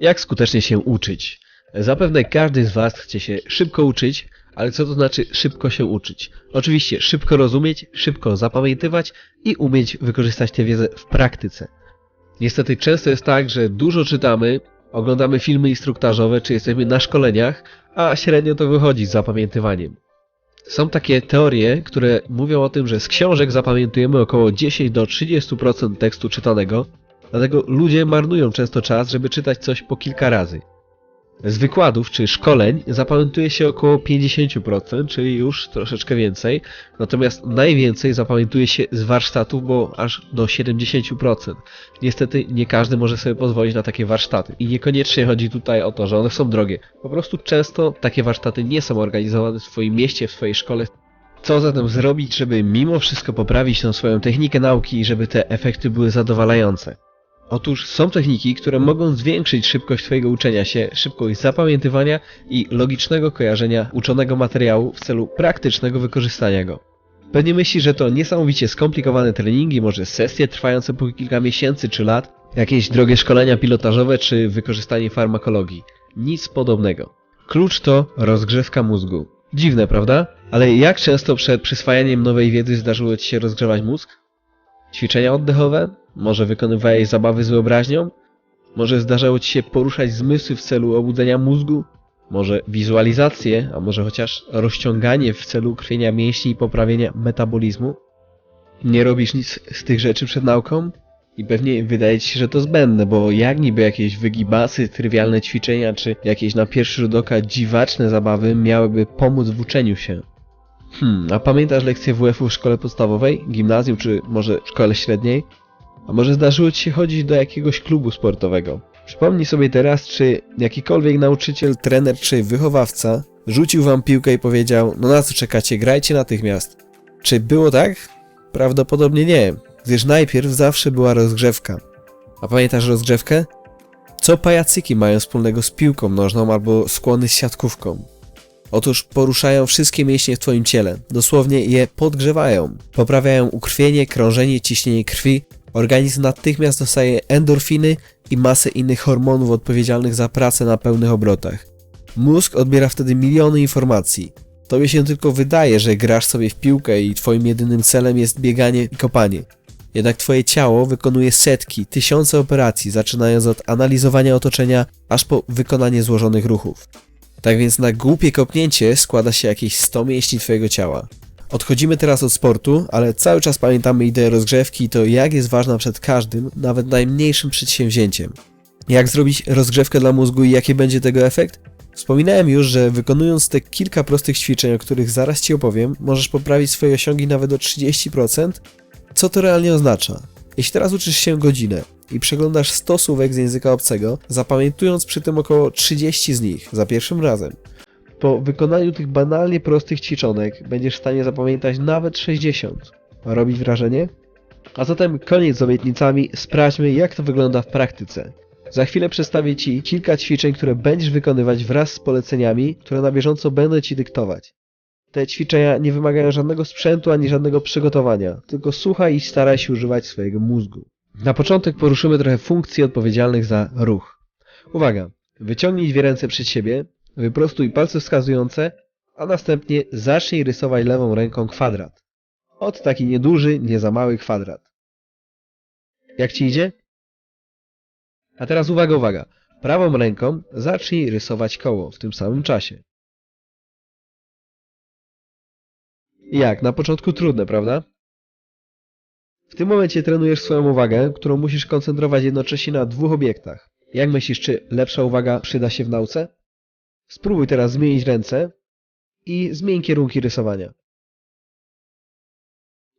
Jak skutecznie się uczyć? Zapewne każdy z Was chce się szybko uczyć, ale co to znaczy szybko się uczyć? Oczywiście szybko rozumieć, szybko zapamiętywać i umieć wykorzystać tę wiedzę w praktyce. Niestety często jest tak, że dużo czytamy, oglądamy filmy instruktażowe czy jesteśmy na szkoleniach, a średnio to wychodzi z zapamiętywaniem. Są takie teorie, które mówią o tym, że z książek zapamiętujemy około 10 do 30% tekstu czytanego, dlatego ludzie marnują często czas, żeby czytać coś po kilka razy. Z wykładów czy szkoleń zapamiętuje się około 50%, czyli już troszeczkę więcej, natomiast najwięcej zapamiętuje się z warsztatów, bo aż do 70%. Niestety nie każdy może sobie pozwolić na takie warsztaty i niekoniecznie chodzi tutaj o to, że one są drogie. Po prostu często takie warsztaty nie są organizowane w swoim mieście, w swojej szkole. Co zatem zrobić, żeby mimo wszystko poprawić tą swoją technikę nauki i żeby te efekty były zadowalające? Otóż są techniki, które mogą zwiększyć szybkość Twojego uczenia się, szybkość zapamiętywania i logicznego kojarzenia uczonego materiału w celu praktycznego wykorzystania go. Pewnie myślisz, że to niesamowicie skomplikowane treningi, może sesje trwające po kilka miesięcy czy lat, jakieś drogie szkolenia pilotażowe czy wykorzystanie farmakologii. Nic podobnego. Klucz to rozgrzewka mózgu. Dziwne, prawda? Ale jak często przed przyswajaniem nowej wiedzy zdarzyło Ci się rozgrzewać mózg? Ćwiczenia oddechowe? Może wykonywałeś zabawy z wyobraźnią? Może zdarzało Ci się poruszać zmysły w celu obudzenia mózgu? Może wizualizacje, a może chociaż rozciąganie w celu ukrwienia mięśni i poprawienia metabolizmu? Nie robisz nic z tych rzeczy przed nauką? I pewnie wydaje Ci się, że to zbędne, bo jak niby jakieś wygibasy, trywialne ćwiczenia, czy jakieś na pierwszy rzut oka dziwaczne zabawy miałyby pomóc w uczeniu się? Hmm, a pamiętasz lekcję WF-u w szkole podstawowej, gimnazjum, czy może szkole średniej? A może zdarzyło Ci się chodzić do jakiegoś klubu sportowego? Przypomnij sobie teraz, czy jakikolwiek nauczyciel, trener czy wychowawca rzucił Wam piłkę i powiedział, no na co czekacie, grajcie natychmiast. Czy było tak? Prawdopodobnie nie, gdyż najpierw zawsze była rozgrzewka. A pamiętasz rozgrzewkę? Co pajacyki mają wspólnego z piłką nożną albo skłony z siatkówką? Otóż poruszają wszystkie mięśnie w Twoim ciele, dosłownie je podgrzewają. Poprawiają ukrwienie, krążenie, ciśnienie krwi, organizm natychmiast dostaje endorfiny i masę innych hormonów odpowiedzialnych za pracę na pełnych obrotach. Mózg odbiera wtedy miliony informacji. Tobie się tylko wydaje, że grasz sobie w piłkę i Twoim jedynym celem jest bieganie i kopanie. Jednak Twoje ciało wykonuje setki, tysiące operacji, zaczynając od analizowania otoczenia, aż po wykonanie złożonych ruchów. Tak więc na głupie kopnięcie składa się jakieś 100 mięśni Twojego ciała. Odchodzimy teraz od sportu, ale cały czas pamiętamy ideę rozgrzewki i to jak jest ważna przed każdym, nawet najmniejszym przedsięwzięciem. Jak zrobić rozgrzewkę dla mózgu i jaki będzie tego efekt? Wspominałem już, że wykonując te kilka prostych ćwiczeń, o których zaraz Ci opowiem, możesz poprawić swoje osiągi nawet o 30%. Co to realnie oznacza? Jeśli teraz uczysz się godzinę i przeglądasz 100 słówek z języka obcego, zapamiętując przy tym około 30 z nich za pierwszym razem, po wykonaniu tych banalnie prostych ćwiczonek będziesz w stanie zapamiętać nawet 60. Robi wrażenie? A zatem koniec z obietnicami, sprawdźmy jak to wygląda w praktyce. Za chwilę przedstawię Ci kilka ćwiczeń, które będziesz wykonywać wraz z poleceniami, które na bieżąco będę Ci dyktować. Te ćwiczenia nie wymagają żadnego sprzętu ani żadnego przygotowania, tylko słuchaj i staraj się używać swojego mózgu. Na początek poruszymy trochę funkcji odpowiedzialnych za ruch. Uwaga! Wyciągnij dwie ręce przed siebie, wyprostuj palce wskazujące, a następnie zacznij rysować lewą ręką kwadrat. Od taki nieduży, nie za mały kwadrat. Jak Ci idzie? A teraz uwaga, uwaga. Prawą ręką zacznij rysować koło w tym samym czasie. Jak? Na początku trudne, prawda? W tym momencie trenujesz swoją uwagę, którą musisz koncentrować jednocześnie na dwóch obiektach. Jak myślisz, czy lepsza uwaga przyda się w nauce? Spróbuj teraz zmienić ręce i zmień kierunki rysowania.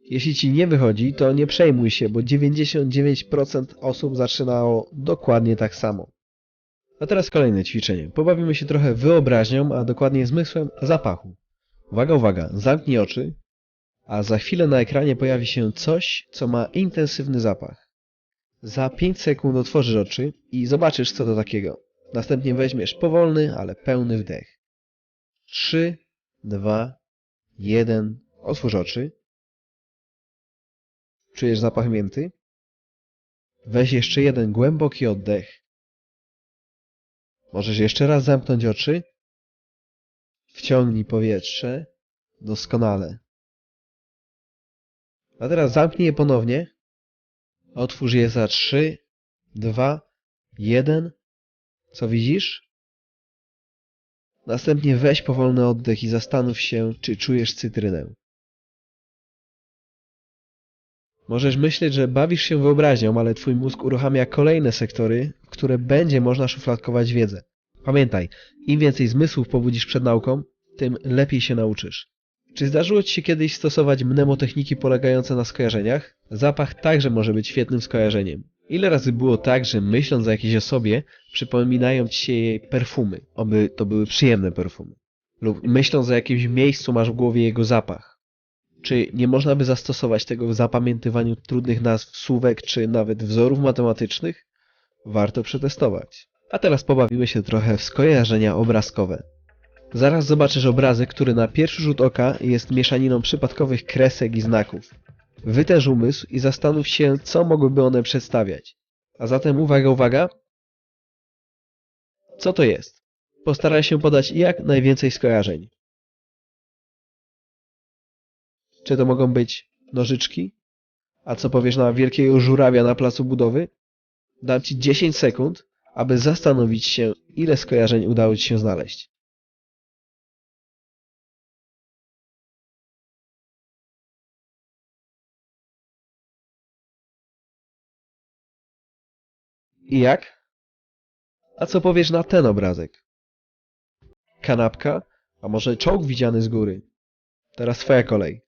Jeśli Ci nie wychodzi, to nie przejmuj się, bo 99% osób zaczynało dokładnie tak samo. A teraz kolejne ćwiczenie. Pobawimy się trochę wyobraźnią, a dokładnie zmysłem zapachu. Uwaga, uwaga, zamknij oczy, a za chwilę na ekranie pojawi się coś, co ma intensywny zapach. Za 5 sekund otworzysz oczy i zobaczysz, co to takiego. Następnie weźmiesz powolny, ale pełny wdech. 3, 2, 1. Otwórz oczy. Czujesz zapach mięty? Weź jeszcze jeden głęboki oddech. Możesz jeszcze raz zamknąć oczy. Wciągnij powietrze. Doskonale. A teraz zamknij je ponownie. Otwórz je za 3, 2, 1. Co widzisz? Następnie weź powolny oddech i zastanów się, czy czujesz cytrynę. Możesz myśleć, że bawisz się wyobraźnią, ale twój mózg uruchamia kolejne sektory, w które będzie można szufladkować wiedzę. Pamiętaj, im więcej zmysłów pobudzisz przed nauką, tym lepiej się nauczysz. Czy zdarzyło Ci się kiedyś stosować mnemotechniki polegające na skojarzeniach? Zapach także może być świetnym skojarzeniem. Ile razy było tak, że myśląc o jakiejś osobie, przypominają Ci się jej perfumy, oby to były przyjemne perfumy? Lub myśląc o jakimś miejscu masz w głowie jego zapach? Czy nie można by zastosować tego w zapamiętywaniu trudnych nazw słówek, czy nawet wzorów matematycznych? Warto przetestować. A teraz pobawimy się trochę w skojarzenia obrazkowe. Zaraz zobaczysz obrazek, który na pierwszy rzut oka jest mieszaniną przypadkowych kresek i znaków. Wytęż umysł i zastanów się, co mogłyby one przedstawiać. A zatem uwaga, uwaga. Co to jest? Postaraj się podać jak najwięcej skojarzeń. Czy to mogą być nożyczki? A co powiesz na wielkiego żurawia na placu budowy? Dam Ci 10 sekund, aby zastanowić się, ile skojarzeń udało Ci się znaleźć. I jak? A co powiesz na ten obrazek? Kanapka? A może czołg widziany z góry? Teraz twoja kolej.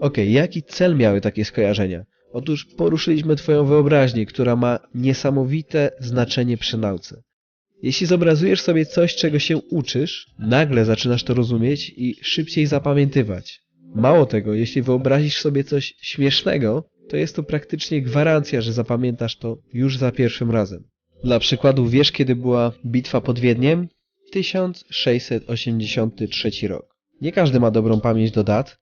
Okej, jaki cel miały takie skojarzenia? Otóż poruszyliśmy Twoją wyobraźnię, która ma niesamowite znaczenie przy nauce. Jeśli zobrazujesz sobie coś, czego się uczysz, nagle zaczynasz to rozumieć i szybciej zapamiętywać. Mało tego, jeśli wyobrazisz sobie coś śmiesznego, to jest to praktycznie gwarancja, że zapamiętasz to już za pierwszym razem. Dla przykładu, wiesz kiedy była bitwa pod Wiedniem? 1683 rok. Nie każdy ma dobrą pamięć do dat,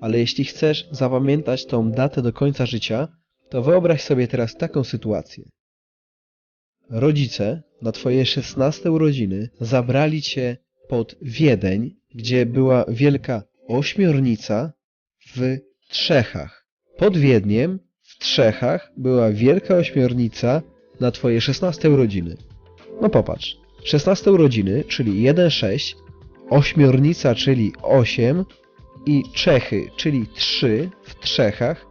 ale jeśli chcesz zapamiętać tą datę do końca życia, to wyobraź sobie teraz taką sytuację. Rodzice na twoje 16 urodziny zabrali cię pod Wiedeń, gdzie była wielka ośmiornica w Trzechach. Pod Wiedniem w Trzechach była wielka ośmiornica na twoje 16 urodziny. No popatrz, 16 urodziny, czyli 1,6, ośmiornica, czyli 8 i Czechy, czyli 3 w Trzechach,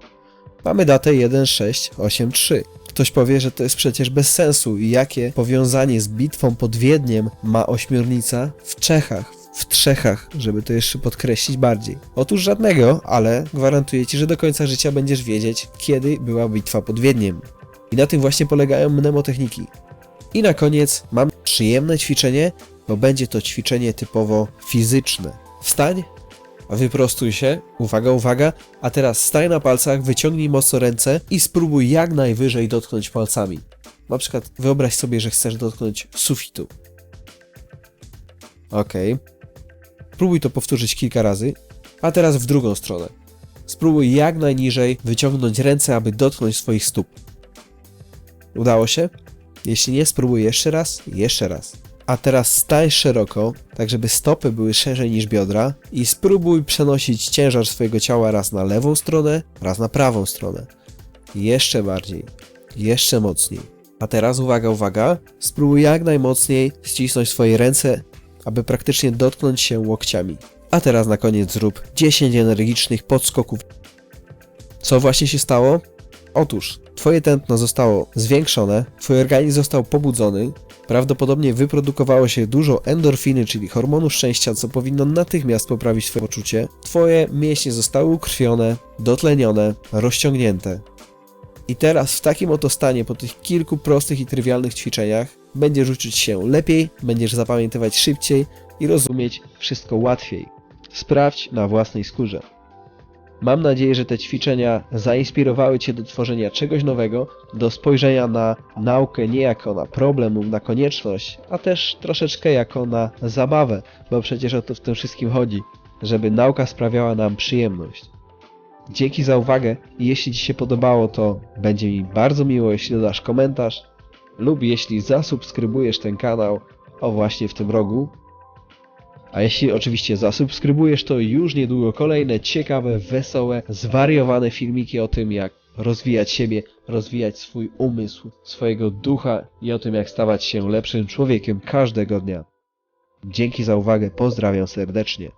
mamy datę 1683. Ktoś powie, że to jest przecież bez sensu i jakie powiązanie z bitwą pod Wiedniem ma ośmiornica w Czechach, w Trzechach, żeby to jeszcze podkreślić bardziej. Otóż żadnego, ale gwarantuję Ci, że do końca życia będziesz wiedzieć, kiedy była bitwa pod Wiedniem. I na tym właśnie polegają mnemotechniki. I na koniec mam przyjemne ćwiczenie, bo będzie to ćwiczenie typowo fizyczne. Wstań, wyprostuj się, uwaga, uwaga, a teraz staj na palcach, wyciągnij mocno ręce i spróbuj jak najwyżej dotknąć palcami. Na przykład wyobraź sobie, że chcesz dotknąć sufitu. Ok. Spróbuj to powtórzyć kilka razy, a teraz w drugą stronę. Spróbuj jak najniżej wyciągnąć ręce, aby dotknąć swoich stóp. Udało się? Jeśli nie, spróbuj jeszcze raz, jeszcze raz. A teraz staj szeroko, tak żeby stopy były szerzej niż biodra i spróbuj przenosić ciężar swojego ciała raz na lewą stronę, raz na prawą stronę. Jeszcze bardziej, jeszcze mocniej. A teraz uwaga, uwaga, spróbuj jak najmocniej ścisnąć swoje ręce, aby praktycznie dotknąć się łokciami. A teraz na koniec zrób 10 energicznych podskoków. Co właśnie się stało? Otóż Twoje tętno zostało zwiększone, Twój organizm został pobudzony, prawdopodobnie wyprodukowało się dużo endorfiny, czyli hormonu szczęścia, co powinno natychmiast poprawić Twoje poczucie. Twoje mięśnie zostały ukrwione, dotlenione, rozciągnięte. I teraz w takim oto stanie, po tych kilku prostych i trywialnych ćwiczeniach, będziesz uczyć się lepiej, będziesz zapamiętywać szybciej i rozumieć wszystko łatwiej. Sprawdź na własnej skórze. Mam nadzieję, że te ćwiczenia zainspirowały Cię do tworzenia czegoś nowego, do spojrzenia na naukę nie jako na problem lub na konieczność, a też troszeczkę jako na zabawę, bo przecież o to w tym wszystkim chodzi. żeby nauka sprawiała nam przyjemność. Dzięki za uwagę i jeśli Ci się podobało, to będzie mi bardzo miło, jeśli dodasz komentarz lub jeśli zasubskrybujesz ten kanał, o właśnie w tym rogu. A jeśli oczywiście zasubskrybujesz, to już niedługo kolejne ciekawe, wesołe, zwariowane filmiki o tym, jak rozwijać siebie, rozwijać swój umysł, swojego ducha i o tym, jak stawać się lepszym człowiekiem każdego dnia. Dzięki za uwagę, pozdrawiam serdecznie.